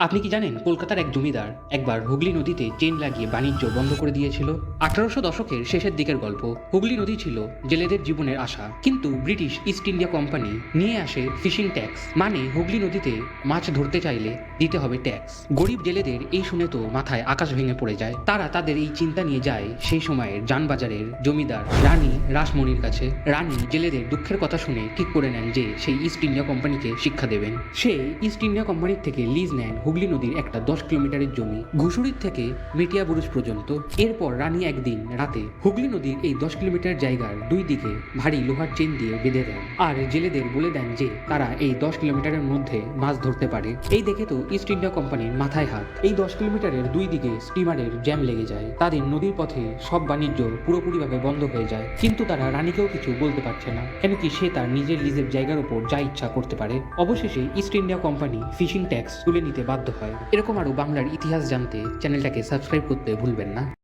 আপনি কি জানেন কলকাতার এক জমিদার একবার হুগলি নদীতে চেন লাগিয়ে বাণিজ্য বন্ধ করে দিয়েছিল? আঠারোশো দশকের শেষের দিকের গল্প, হুগলি নদী ছিল জেলেদের জীবনের আশা। কিন্তু ব্রিটিশ ইস্ট ইন্ডিয়া কোম্পানি নিয়ে আসে ফিশিং ট্যাক্স মানে হুগলি নদীতে মাছ ধরতে চাইলে দিতে হবে ট্যাক্স। গরিব জেলেদের এই শুনে তো মাথায় আকাশ ভেঙে পড়ে যায়। তারা তাদের এই চিন্তা নিয়ে যায় সেই সময়ের যানবাজারের জমিদার রানী রাসমণির কাছে। রানী জেলেদের দুঃখের কথা শুনে ঠিক করে নেন যে সেই ইস্ট ইন্ডিয়া কোম্পানিকে শিক্ষা দেবেন। সে ইস্ট ইন্ডিয়া কোম্পানির থেকে লিজ নেন হুগলি নদীর একটা দশ কিলোমিটারের জমি ঘুষুরির থেকে মেটিয়া বুরুজ পর্যন্ত। এরপর রানী একদিন রাতে হুগলি নদীর এই দশ কিলোমিটার জায়গার দুই দিকে ভারী লোহার চেন দিয়ে বেঁধে দেন। আর জেলেদের বলে দেন যে, তারা এই দশ কিলোমিটারের মধ্যে মাছ ধরতে পারে। এই দেখে তো ইস্ট ইন্ডিয়া কোম্পানির মাথায় হাত। এই দশ কিলোমিটারের দুই দিকে স্টিমারের জ্যাম লেগে যায়। তাদের নদীর পথে সব বাণিজ্য পুরোপুরিভাবে বন্ধ হয়ে যায়। কিন্তু তারা রানীকেও কিছু বলতে পারছে না। কেন কি সে তার নিজের লিজের জায়গার উপর যা ইচ্ছা করতে পারে। অবশেষে East India company fishing tax তুলে নিতে বাধ্য হয়। এরকম আরও বাংলার ইতিহাস জানতে চ্যানেলটাকে সাবস্ক্রাইব করতে ভুলবেন না।